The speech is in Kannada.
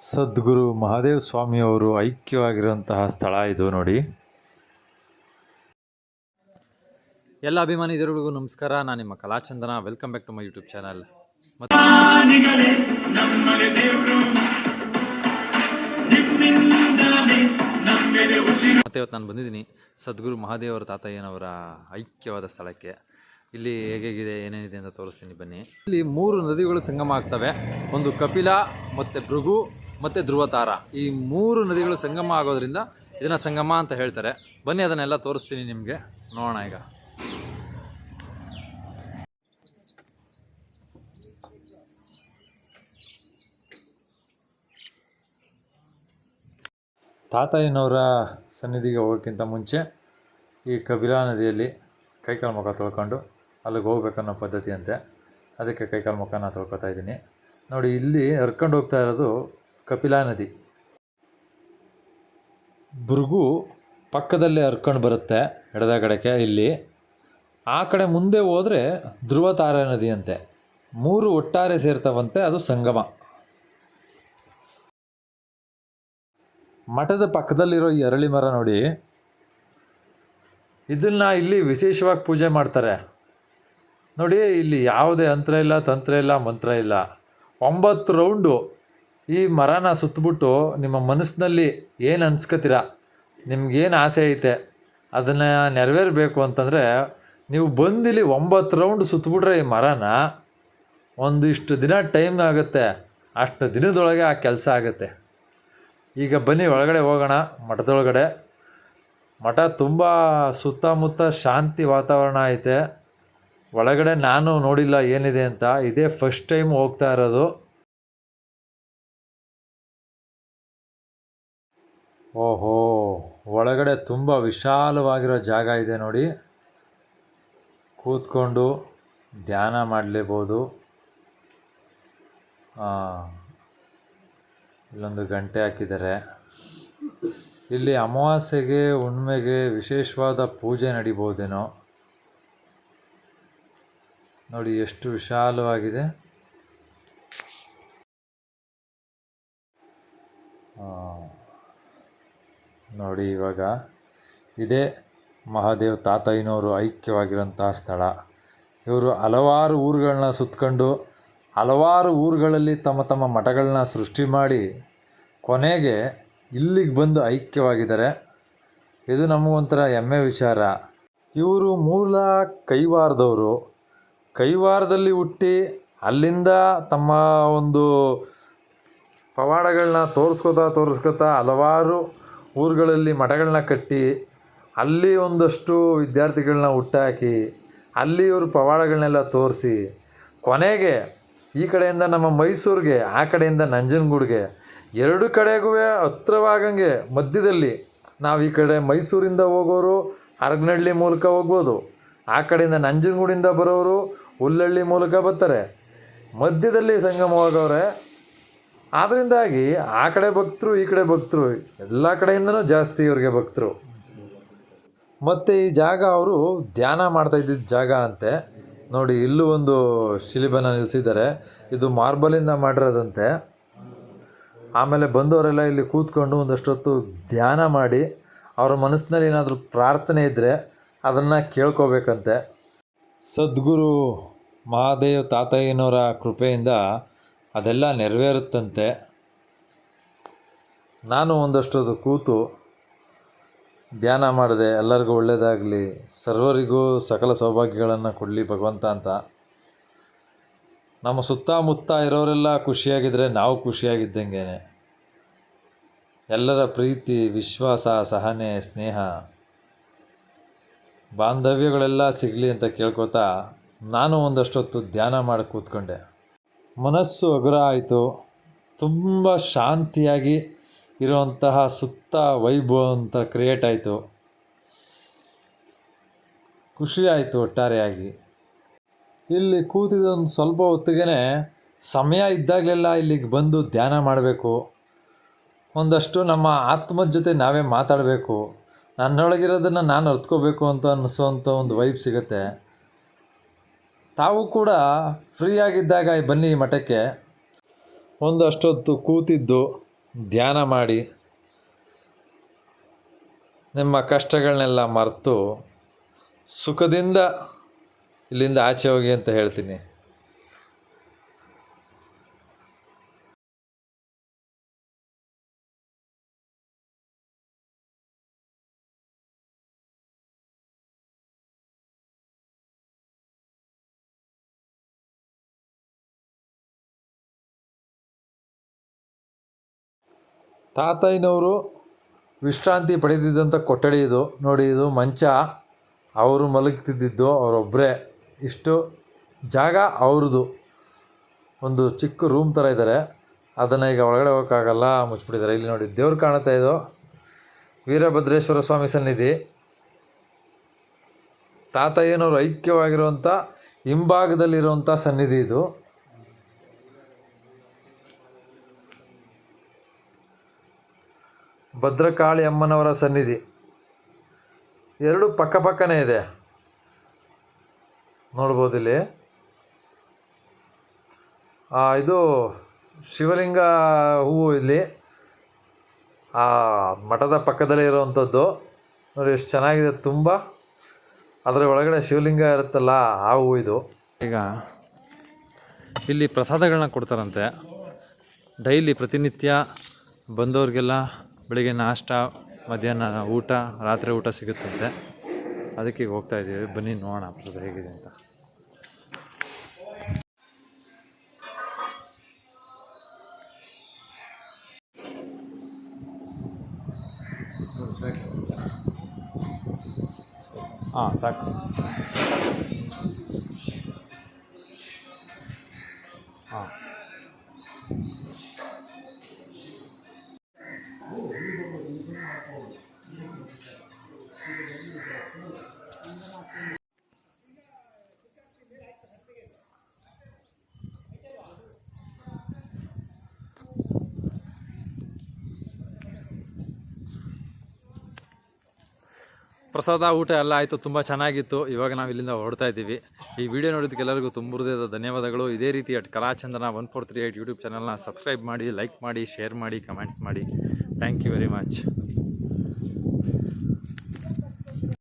ಸದ್ಗುರು ಮಹಾದೇವ ಸ್ವಾಮಿಯವರು ಐಕ್ಯವಾಗಿರುವಂತಹ ಸ್ಥಳ ಇದು ನೋಡಿ. ಎಲ್ಲ ಅಭಿಮಾನಿಗಳಿಗೂ ನಮಸ್ಕಾರ. ನಾನು ನಿಮ್ಮ Kalachandana. Welcome back to my YouTube channel ಮತ್ತು ಮತ್ತೆ ಇವತ್ತು ನಾನು ಬಂದಿದ್ದೀನಿ ಸದ್ಗುರು ಮಹಾದೇವರ ತಾತಯ್ಯನವರ ಐಕ್ಯವಾದ ಸ್ಥಳಕ್ಕೆ. ಇಲ್ಲಿ ಹೇಗೇಗಿದೆ ಏನೇನಿದೆ ಅಂತ ತೋರಿಸ್ತೀನಿ ಬನ್ನಿ. ಇಲ್ಲಿ ಮೂರು ನದಿಗಳು ಸಂಗಮ ಆಗ್ತವೆ. ಒಂದು ಕಪಿಲ ಮತ್ತು ಭೃಗು ಮತ್ತು ಧ್ರುವತಾರ ಈ ಮೂರು ನದಿಗಳು ಸಂಗಮ ಆಗೋದ್ರಿಂದ ಇದನ್ನು ಸಂಗಮ ಅಂತ ಹೇಳ್ತಾರೆ. ಬನ್ನಿ, ಅದನ್ನೆಲ್ಲ ತೋರಿಸ್ತೀನಿ ನಿಮಗೆ. ನೋಡೋಣ ಈಗ. ತಾತಯ್ಯನವರ ಸನ್ನಿಧಿಗೆ ಹೋಗೋಕ್ಕಿಂತ ಮುಂಚೆ ಈ ಕಬಿಲಾ ನದಿಯಲ್ಲಿ ಕೈಕಾಲು ಮುಖ ತೊಳ್ಕೊಂಡು ಅಲ್ಲಿಗೆ ಹೋಗ್ಬೇಕನ್ನೋ ಪದ್ಧತಿ ಅಂತೆ ಅದಕ್ಕೆ ಕೈಕಾಲು ಮುಖನ ತೊಳ್ಕೊತಾ ಇದ್ದೀನಿ. ನೋಡಿ, ಇಲ್ಲಿ ಹರ್ಕೊಂಡು ಹೋಗ್ತಾ ಇರೋದು ಕಪಿಲಾ ನದಿ. ಭೃಗು ಪಕ್ಕದಲ್ಲೇ ಹರ್ಕೊಂಡು ಬರುತ್ತೆ ಎಡದ ಕಡೆಗೆ ಇಲ್ಲಿ. ಆ ಕಡೆ ಮುಂದೆ ಹೋದರೆ ಧ್ರುವ ತಾರಾ ನದಿ ಅಂತೆ ಮೂರು ಒಟ್ಟಾರೆ ಸೇರ್ತವಂತೆ ಅದು ಸಂಗಮ. ಮಠದ ಪಕ್ಕದಲ್ಲಿರೋ ಈ ಅರಳಿ ಮರ ನೋಡಿ. ಇದನ್ನ ಇಲ್ಲಿ ವಿಶೇಷವಾಗಿ ಪೂಜೆ ಮಾಡ್ತಾರೆ. ನೋಡಿ ಇಲ್ಲಿ ಯಾವುದೇ ಅಂತ್ರ ಇಲ್ಲ, ತಂತ್ರ ಇಲ್ಲ, ಮಂತ್ರ ಇಲ್ಲ. ಒಂಬತ್ತು ರೌಂಡು ಈ ಮರನ ಸುತ್ತಬಿಟ್ಟು ನಿಮ್ಮ ಮನಸ್ಸಿನಲ್ಲಿ ಏನು ಅನ್ಸ್ಕೊತೀರ? ನಿಮ್ಗೇನು ಆಸೆ ಐತೆ? ಅದನ್ನು ನೆರವೇರಬೇಕು ಅಂತಂದರೆ ನೀವು ಬಂದಿಲ್ಲಿ ಒಂಬತ್ತು ರೌಂಡ್ ಸುತ್ತಬಿಟ್ರೆ ಈ ಮರನ ಒಂದಿಷ್ಟು ದಿನ ಟೈಮ್ ಆಗುತ್ತೆ. ಅಷ್ಟು ದಿನದೊಳಗೆ ಆ ಕೆಲಸ ಆಗುತ್ತೆ. ಈಗ ಬನ್ನಿ, ಒಳಗಡೆ ಹೋಗೋಣ, ಮಠದೊಳಗಡೆ. ಮಠ ತುಂಬ ಸುತ್ತಮುತ್ತ ಶಾಂತಿ ವಾತಾವರಣ ಐತೆ. ಒಳಗಡೆ ನಾನು ನೋಡಿಲ್ಲ ಏನಿದೆ ಅಂತ. ಇದೇ ಫಸ್ಟ್ ಟೈಮ್ ಹೋಗ್ತಾ ಇರೋದು. ಓಹೋ ಒಳಗಡೆ ತುಂಬ ವಿಶಾಲವಾಗಿರೋ ಜಾಗ ಇದೆ ನೋಡಿ. ಕೂತ್ಕೊಂಡು ಧ್ಯಾನ ಮಾಡಲೇಬೋದು. ಇಲ್ಲೊಂದು ಗಂಟೆ ಹಾಕಿದ್ದಾರೆ. ಇಲ್ಲಿ ಅಮಾವಾಸ್ಯೆಗೆ ಹುಣ್ಮೆಗೆ ವಿಶೇಷವಾದ ಪೂಜೆ ನಡಿಬೋದೇನೋ. ನೋಡಿ ಎಷ್ಟು ವಿಶಾಲವಾಗಿದೆ. ಆ, ನೋಡಿ ಇವಾಗ. ಇದೇ ಮಹಾದೇವ್ ತಾತಯ್ಯನವರು ಐಕ್ಯವಾಗಿರೋಂಥ ಸ್ಥಳ. ಇವರು ಹಲವಾರು ಊರುಗಳನ್ನ ಸುತ್ಕೊಂಡು ಹಲವಾರು ಊರುಗಳಲ್ಲಿ ತಮ್ಮ ತಮ್ಮ ಮಠಗಳನ್ನ ಸೃಷ್ಟಿ ಮಾಡಿ ಕೊನೆಗೆ ಇಲ್ಲಿಗೆ ಬಂದು ಐಕ್ಯವಾಗಿದ್ದಾರೆ. ಇದು ನಮಗೊಂಥರ ಹೆಮ್ಮೆ ವಿಚಾರ. ಇವರು ಮೂಲ ಕೈವಾರದವರು. ಕೈವಾರದಲ್ಲಿ ಹುಟ್ಟಿ ಅಲ್ಲಿಂದ ತಮ್ಮ ಒಂದು ಪವಾಡಗಳನ್ನ ತೋರಿಸ್ಕೋತಾ ತೋರಿಸ್ಕೋತಾ ಹಲವಾರು ಊರುಗಳಲ್ಲಿ ಮಠಗಳನ್ನ ಕಟ್ಟಿ, ಅಲ್ಲಿ ಒಂದಷ್ಟು ವಿದ್ಯಾರ್ಥಿಗಳನ್ನ ಹುಟ್ಟಾಕಿ, ಅಲ್ಲಿ ಇವರು ಪವಾಡಗಳನ್ನೆಲ್ಲ ತೋರಿಸಿ, ಕೊನೆಗೆ ಈ ಕಡೆಯಿಂದ ನಮ್ಮ ಮೈಸೂರಿಗೆ, ಆ ಕಡೆಯಿಂದ ನಂಜನಗೂಡಿಗೆ, ಎರಡು ಕಡೆಗೂ ಹತ್ರವಾಗಂಗೆ ಮಧ್ಯದಲ್ಲಿ ನಾವು ಈ ಕಡೆ ಮೈಸೂರಿಂದ ಹೋಗೋರು ಅರಗನಹಳ್ಳಿ ಮೂಲಕ ಹೋಗ್ಬೋದು. ಆ ಕಡೆಯಿಂದ ನಂಜನಗೂಡಿಂದ ಬರೋರು, ಹುಲ್ಲಳ್ಳಿ ಮೂಲಕ ಬರ್ತಾರೆ. ಮಧ್ಯದಲ್ಲಿ ಸಂಗಮವಾಗವ್ರೆ ಆದ್ದರಿಂದಾಗಿ ಆ ಕಡೆ ಭಕ್ತರು, ಈ ಕಡೆ ಭಕ್ತರು, ಎಲ್ಲ ಕಡೆಯಿಂದನೂ ಜಾಸ್ತಿ ಇವ್ರಿಗೆ ಭಕ್ತರು. ಮತ್ತು ಈ ಜಾಗ ಅವರು ಧ್ಯಾನ ಮಾಡ್ತಾ ಇದ್ದಿದ್ದ ಜಾಗ ಅಂತೆ. ನೋಡಿ, ಇಲ್ಲೂ ಒಂದು ಶಿಲಿಬನ ನಿಲ್ಲಿಸಿದ್ದಾರೆ ಇದು ಮಾರ್ಬಲಿಂದ ಮಾಡಿರೋದಂತೆ. ಆಮೇಲೆ ಬಂದವರೆಲ್ಲ ಇಲ್ಲಿ ಕೂತ್ಕೊಂಡು ಒಂದಷ್ಟೊತ್ತು ಧ್ಯಾನ ಮಾಡಿ, ಅವರ ಮನಸ್ಸಿನಲ್ಲಿ ಏನಾದರೂ ಪ್ರಾರ್ಥನೆ ಇದ್ದರೆ ಅದನ್ನು ಕೇಳ್ಕೋಬೇಕಂತೆ. ಸದ್ಗುರು ಮಹಾದೇವ್ ತಾತಯ್ಯನವರ ಕೃಪೆಯಿಂದ ಅದೆಲ್ಲ ನೆರವೇರುತ್ತಂತೆ. ನಾನು ಒಂದಷ್ಟು ಕೂತು ಧ್ಯಾನ ಮಾಡಿದೆ ಎಲ್ಲರಿಗೂ ಒಳ್ಳೆಯದಾಗಲಿ ಸರ್ವರಿಗೂ ಸಕಲ ಸೌಭಾಗ್ಯಗಳನ್ನು ಕೊಡಲಿ ಭಗವಂತ ಅಂತ. ನಮ್ಮ ಸುತ್ತಮುತ್ತ ಇರೋರೆಲ್ಲ ಖುಷಿಯಾಗಿದ್ದರೆ ನಾವು ಖುಷಿಯಾಗಿದ್ದಂಗೆ ಎಲ್ಲರ ಪ್ರೀತಿ, ವಿಶ್ವಾಸ, ಸಹನೆ, ಸ್ನೇಹ, ಬಾಂಧವ್ಯಗಳೆಲ್ಲ ಸಿಗಲಿ ಅಂತ ಕೇಳ್ಕೊತಾ ನಾನು ಒಂದಷ್ಟೊತ್ತು ಧ್ಯಾನ ಮಾಡಿ ಕೂತ್ಕೊಂಡೆ. ಮನಸ್ಸು ಹಗುರ ಆಯಿತು. ತುಂಬ ಶಾಂತಿಯಾಗಿ ಇರುವಂತಹ ಸುತ್ತ ವೈಭವ ಅಂತ ಕ್ರಿಯೇಟ್ ಆಯಿತು. ಖುಷಿ ಆಯಿತು ಒಟ್ಟಾರೆಯಾಗಿ. ಇಲ್ಲಿ ಕೂತಿದ್ದೊಂದು ಸ್ವಲ್ಪ ಹೊತ್ತಿಗೆ ಸಮಯ ಇದ್ದಾಗಲೆಲ್ಲ ಇಲ್ಲಿಗೆ ಬಂದು ಧ್ಯಾನ ಮಾಡಬೇಕು. ಒಂದಷ್ಟು ನಮ್ಮ ಆತ್ಮದ ಜೊತೆ ನಾವೇ ಮಾತಾಡಬೇಕು. ನನ್ನೊಳಗಿರೋದನ್ನು ನಾನು ಅರ್ತ್ಕೋಬೇಕು ಅಂತ ಅನ್ನಿಸೋವಂಥ ಒಂದು ವೈಬ್ ಸಿಗುತ್ತೆ. ತಾವು ಕೂಡ ಫ್ರೀ ಆಗಿದ್ದಾಗ ಬನ್ನಿ ಮಠಕ್ಕೆ ಒಂದಷ್ಟೊತ್ತು ಕೂತಿದ್ದು, ಧ್ಯಾನ ಮಾಡಿ. ನಿಮ್ಮ ಕಷ್ಟಗಳನ್ನೆಲ್ಲ ಮರೆತು ಸುಖದಿಂದ ಇಲ್ಲಿಂದ ಆಚೆ ಹೋಗಿ ಅಂತ ಹೇಳ್ತೀನಿ. ತಾತಯ್ಯನವರು ವಿಶ್ರಾಂತಿ ಪಡೆದಿದ್ದಂಥ ಕೊಠಡಿ ಇದು. ನೋಡಿ, ಇದು ಮಂಚ. ಅವರು ಮಲಗ್ತಿದ್ದಿದ್ದು ಅವರೊಬ್ಬರೇ ಇಷ್ಟು ಜಾಗ ಅವ್ರದ್ದು. ಒಂದು ಚಿಕ್ಕ ರೂಮ್ ಥರ ಇದ್ದಾರೆ. ಅದನ್ನು ಈಗ ಒಳಗಡೆ ಹೋಗೋಕ್ಕಾಗಲ್ಲ, ಮುಚ್ಚಿಬಿಟ್ಟಿದ್ದಾರೆ. ಇಲ್ಲಿ ನೋಡಿ, ದೇವ್ರು ಕಾಣುತ್ತಾ ಇದು. ವೀರಭದ್ರೇಶ್ವರ ಸ್ವಾಮಿ ಸನ್ನಿಧಿ. ತಾತಯ್ಯನವರು ಐಕ್ಯವಾಗಿರುವಂಥ ಹಿಂಭಾಗದಲ್ಲಿರುವಂಥ ಸನ್ನಿಧಿ ಇದು. ಭದ್ರಕಾಳಿ ಅಮ್ಮನವರ ಸನ್ನಿಧಿ. ಎರಡು ಪಕ್ಕ ಪಕ್ಕನೇ ಇದೆ. ನೋಡ್ಬೋದು ಇಲ್ಲಿ ಇದು ಶಿವಲಿಂಗ ಹೂವು ಇಲ್ಲಿ. ಆ ಮಠದ ಪಕ್ಕದಲ್ಲೇ ಇರೋವಂಥದ್ದು. ನೋಡಿ, ಎಷ್ಟು ಚೆನ್ನಾಗಿದೆ ತುಂಬ. ಅದರ ಒಳಗಡೆ ಶಿವಲಿಂಗ ಇರುತ್ತಲ್ಲ, ಆ ಹೂವು ಇದು. ಈಗ ಇಲ್ಲಿ ಪ್ರಸಾದಗಳನ್ನ ಕೊಡ್ತಾರಂತೆ. ಡೈಲಿ ಪ್ರತಿನಿತ್ಯ ಬಂದವ್ರಿಗೆಲ್ಲ ಬೆಳಿಗ್ಗೆ ನಾಷ್ಟ, ಮಧ್ಯಾಹ್ನ ಊಟ, ರಾತ್ರಿ ಊಟ ಸಿಗುತ್ತಂತೆ. ಅದಕ್ಕೆ ಈಗ ಹೋಗ್ತಾ ಇದ್ದೀವಿ. ಬನ್ನಿ ನೋಡೋಣ ಪ್ರಸಾದ ಹೇಗಿದೆ ಅಂತ. ಹಾಂ, ಸಾಕು. ಪ್ರಸಾದ ಊಟ ಎಲ್ಲ ಆಯಿತು, ತುಂಬ ಚೆನ್ನಾಗಿತ್ತು. ಇವಾಗ ನಾವು ಇಲ್ಲಿಂದ ಹೊರಡ್ತಾ ಇದ್ದೀವಿ. ಈ ವಿಡಿಯೋ ನೋಡಿದ್ದಕ್ಕೆ ಎಲ್ಲರಿಗೂ ತುಂಬ ಹೃದಯದ ಧನ್ಯವಾದಗಳು. ಇದೇ ರೀತಿ at Kalachandana one four three eight YouTube ಚಾನಲ್ನ ಸಬ್ಸ್ಕ್ರೈಬ್ ಮಾಡಿ ಲೈಕ್ ಮಾಡಿ ಶೇರ್ ಮಾಡಿ ಕಮೆಂಟ್ಸ್ ಮಾಡಿ. Thank you very much